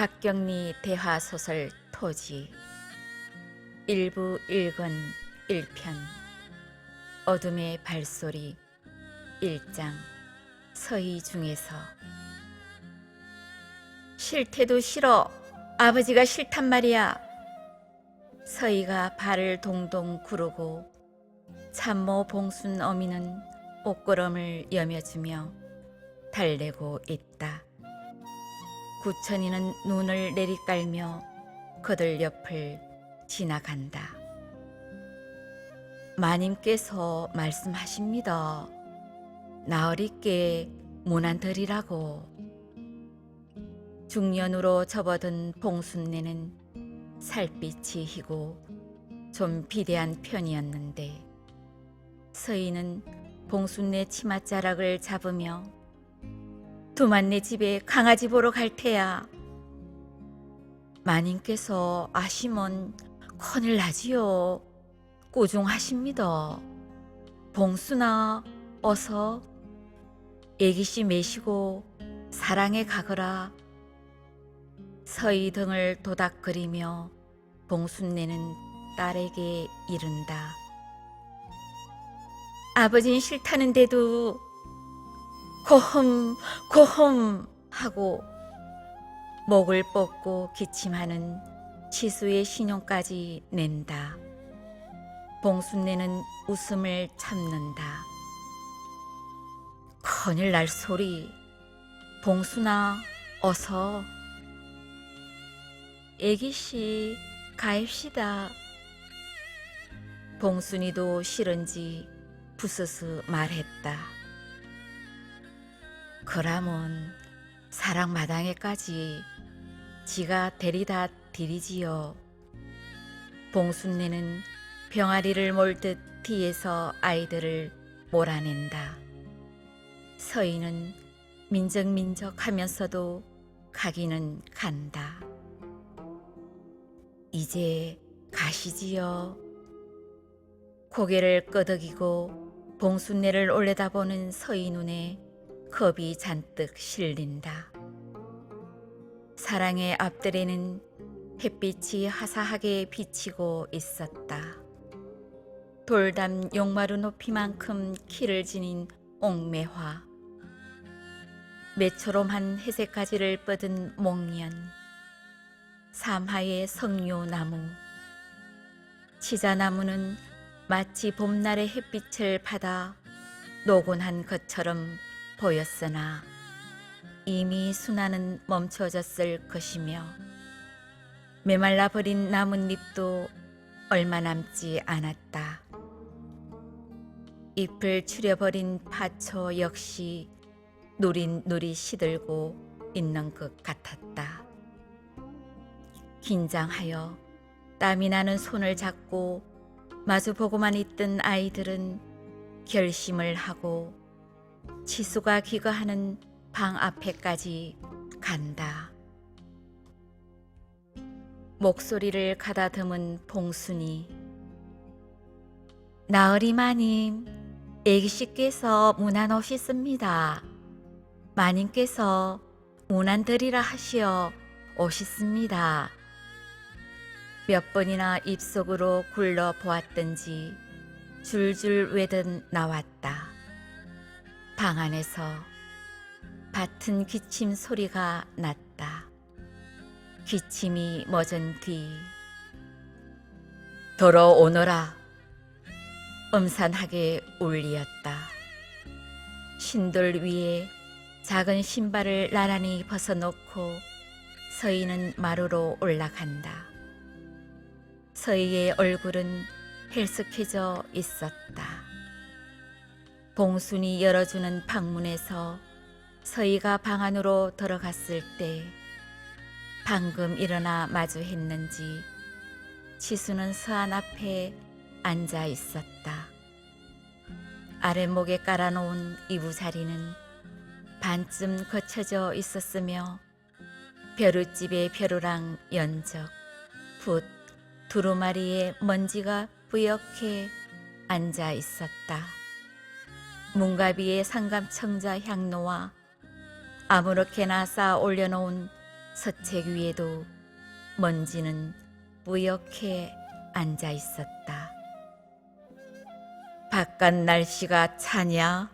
박경리 대화소설 토지. 일부 일권 1편. 어둠의 발소리 1장 서희 중에서 싫대도 싫어. 아버지가 싫단 말이야. 서희가 발을 동동 구르고 참모 봉순 어미는 옷걸음을 여며주며 달래고 있다. 구천이는 눈을 내리깔며 그들 옆을 지나간다. 마님께서 말씀하십니다. 나으리께 문안드리라고. 중년으로 접어든 봉순내는 살빛이 희고 좀 비대한 편이었는데 서희는 봉순내 치맛자락을 잡으며 두만네 집에 강아지 보러 갈 테야. 마님께서 아시면 큰일 나지요. 꾸중하십니다. 봉순아, 어서 애기씨 매시고 사랑에 가거라. 서희 등을 도닥거리며 봉순내는 딸에게 이른다. 아버진 싫다는데도 고흠 고흠 하고 목을 뻗고 기침하는 치수의 신용까지 낸다. 봉순내는 웃음을 참는다. 큰일 날 소리. 봉순아, 어서. 애기씨, 가입시다. 봉순이도 싫은지 부스스 말했다. 그라면 사랑 마당에까지 지가 데리다 드리지요. 봉순내는 병아리를 몰듯 뒤에서 아이들을 몰아낸다. 서희는 민적민적 하면서도 가기는 간다. 이제 가시지요. 고개를 끄덕이고 봉순내를 올려다보는 서희 눈에 겁이 잔뜩 실린다. 사랑의 앞들에는 햇빛이 화사하게 비치고 있었다. 돌담 용마루 높이만큼 키를 지닌 옥매화. 매초롬한 회색 가지를 뻗은 목련. 삼하의 석류나무. 치자나무는 마치 봄날의 햇빛을 받아 노곤한 것처럼 보였으나 이미 순환은 멈춰졌을 것이며 메말라 버린 나뭇잎도 얼마 남지 않았다. 잎을 추려버린 파초 역시 노릿노릿 시들고 있는 것 같았다. 긴장하여 땀이 나는 손을 잡고 마주보고만 있던 아이들은 결심을 하고 치수가 귀가하는 방 앞에까지 간다. 목소리를 가다듬은 봉순이 나으리 마님, 애기씨께서 문안 오셨습니다. 마님께서 드리라 하시어 오셨습니다. 몇 번이나 입속으로 굴러 보았던지 줄줄 외든 나왔다. 방 안에서 밭은 기침 소리가 났다. 기침이 멎은 뒤 돌아오너라 음산하게 울리었다. 신돌 위에 작은 신발을 나란히 벗어놓고 서희는 마루로 올라간다. 서희의 얼굴은 헬쓱해져 있었다. 봉순이 열어주는 방문에서 서희가 방 안으로 들어갔을 때 방금 일어나 마주했는지 치수는 서안 앞에 앉아 있었다. 아랫목에 깔아놓은 이부자리는 반쯤 거쳐져 있었으며 벼루집의 벼루랑 연적, 붓, 두루마리에 먼지가 뿌옇게 앉아 있었다. 문가비의 상감청자 향로와 아무렇게나 쌓아 올려놓은 서책 위에도 먼지는 뿌옇게 앉아 있었다. 바깥 날씨가 차냐?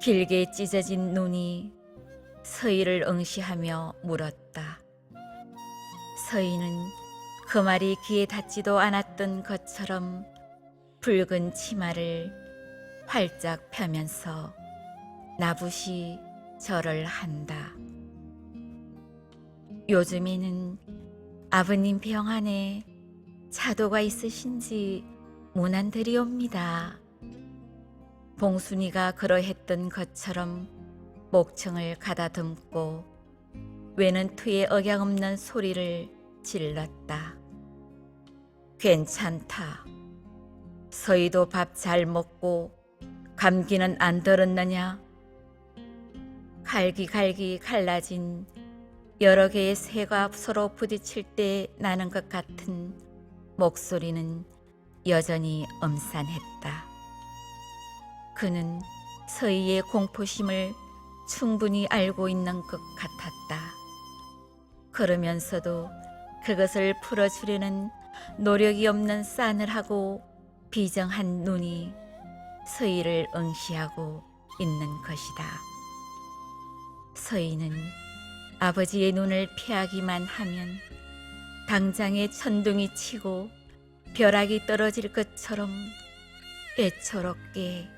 길게 찢어진 눈이 서희를 응시하며 물었다. 서희는 그 말이 귀에 닿지도 않았던 것처럼 붉은 치마를 활짝 펴면서 나부시 절을 한다. 요즘에는 아버님 병 안에 차도가 있으신지 문안들이 옵니다. 봉순이가 그러했던 것처럼 목청을 가다듬고 외는 투에 억양없는 소리를 질렀다. 괜찮다. 서희도 밥 잘 먹고 감기는 안 들었느냐? 갈기갈기 갈라진 여러 개의 새가 서로 부딪힐 때 나는 것 같은 목소리는 여전히 엄산했다. 그는 서희의 공포심을 충분히 알고 있는 것 같았다. 그러면서도 그것을 풀어주려는 노력이 없는 싸늘하고 비정한 눈이 서희를 응시하고 있는 것이다. 서희는 아버지의 눈을 피하기만 하면 당장에 천둥이 치고 벼락이 떨어질 것처럼 애처롭게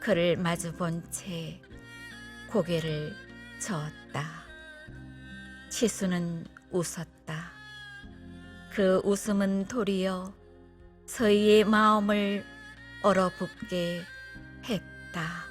그를 마주 본 채 고개를 저었다. 치수는 웃었다. 그 웃음은 도리어 서희의 마음을 얼어붙게 했다.